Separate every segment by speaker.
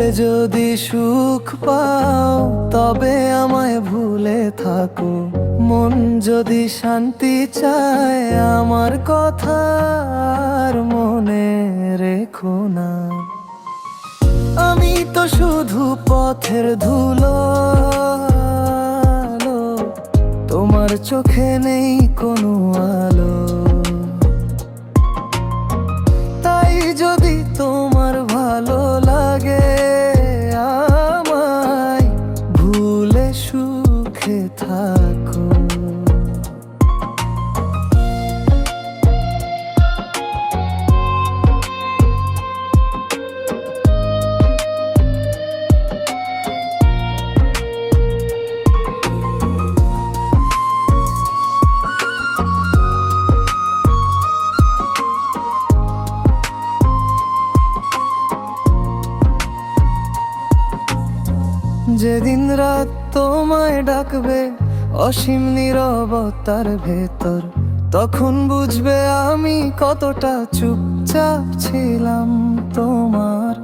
Speaker 1: যদি সুখ পাও, তবে আমায় ভুলে থাকো। মন যদি শান্তি চায়, আমার কথা আর মনে রেখো না। আমি তো শুধু পথের ধুলো। তোমার চোখে নেই কোনো আলো। তাই যদি তোমার যেদিন রাত তোমায় ডাকবে, অসীম নীরবতার ভেতর, তখন বুঝবে আমি কতটা চুপচাপ ছিলাম তোমার।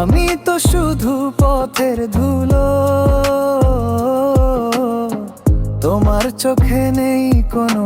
Speaker 1: আমি তো শুধু পথের ধুলো, তোমার চোখে নেই কোনো